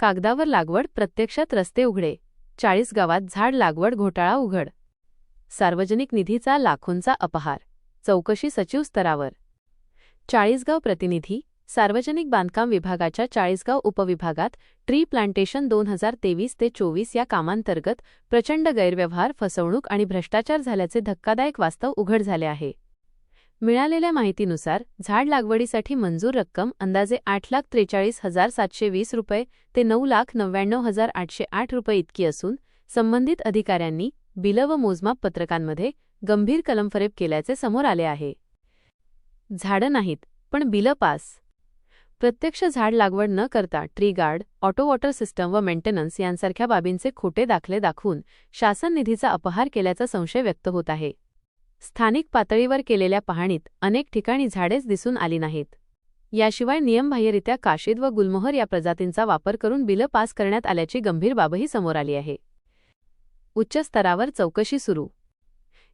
कागदावर लागवड प्रत्यक्षात रस्ते उघडे. चाळीस गावात झाड लागवड घोटाळा उघड. सार्वजनिक निधीचा लाखोंचा अपहार. चौकशी सचिव स्तरावर. चाळीसगाव प्रतिनिधी सार्वजनिक बांधकाम विभागाच्या चाळीसगाव उपविभागात ट्री प्लांटेशन दोन हजार तेवीस ते चोवीस या कामांतर्गत प्रचंड गैरव्यवहार फसवणूक आणि भ्रष्टाचार झाल्याचे धक्कादायक वास्तव उघड झाले आहे. मिळालेल्या माहितीनुसार झाड लागवडीसाठी मंजूर रक्कम अंदाजे आठ लाख त्रेचाळीस हजार सातशे वीस रुपये ते नऊ लाख नव्याण्णव हजार आठशे आठ रुपये इतकी असून संबंधित अधिकाऱ्यांनी बिलं व मोजमाप पत्रकांमध्ये गंभीर कलमफरेब केल्याचे समोर आले आहे. झाडं नाहीत पण बिलं पास. प्रत्यक्ष झाड लागवड न करता tree guard auto water system व मेंटेनन्स यांसारख्या बाबींचे खोटे दाखले दाखवून शासन निधीचा अपहार केल्याचा संशय व्यक्त होत आहे. स्थानिक पातळीवर केलेल्या पाहणीत अनेक ठिकाणी झाडेच दिसून आली नाहीत. याशिवाय नियमबाह्यरित्या काशीद व गुलमोहर या प्रजातींचा वापर करून बिलं पास करण्यात आल्याची गंभीर बाबही समोर आली आहे. उच्च स्तरावर चौकशी सुरू.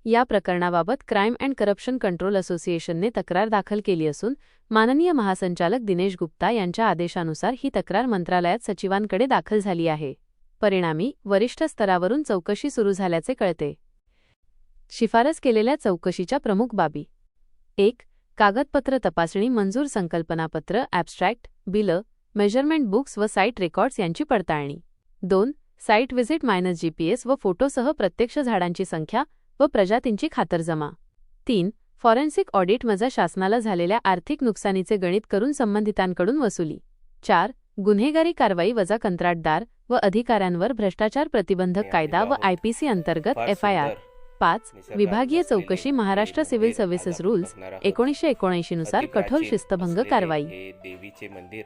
या प्रकरणाबाबत क्राईम अँड करप्शन कंट्रोल असोसिएशनने तक्रार दाखल केली असून माननीय महासंचालक दिनेश गुप्ता यांच्या आदेशानुसार ही तक्रार मंत्रालयात सचिवांकडे दाखल झाली आहे. परिणामी वरिष्ठ स्तरावरून चौकशी सुरू झाल्याचे कळते. शिफारस केलेल्या चौकशीच्या प्रमुख बाबी. एक कागदपत्र तपासणी मंजूर संकल्पनापत्र ॲबस्ट्रॅक्ट बिलं मेजरमेंट बुक्स व साईट रेकॉर्ड्स यांची पडताळणी. दोन साईट व्हिजिट मायनस जीपीएस व फोटोसह प्रत्यक्ष झाडांची संख्या व प्रजातींची खातरजमा. तीन फॉरेन्सिक ऑडिट मजा शासनाला झालेल्या आर्थिक नुकसानीचे गणित करून संबंधितांकडून वसुली. चार गुन्हेगारी कारवाई वजा कंत्राटदार व अधिकाऱ्यांवर भ्रष्टाचार प्रतिबंधक कायदा व आयपीसी अंतर्गत एफआयआर पाच विभागीय चौकशी महाराष्ट्र सिव्हिल सर्व्हिसेस रूल्स एकोणीसशे एकोणऐंशी नुसार कठोर शिस्तभंग कारवाई. देवीचे मंदिर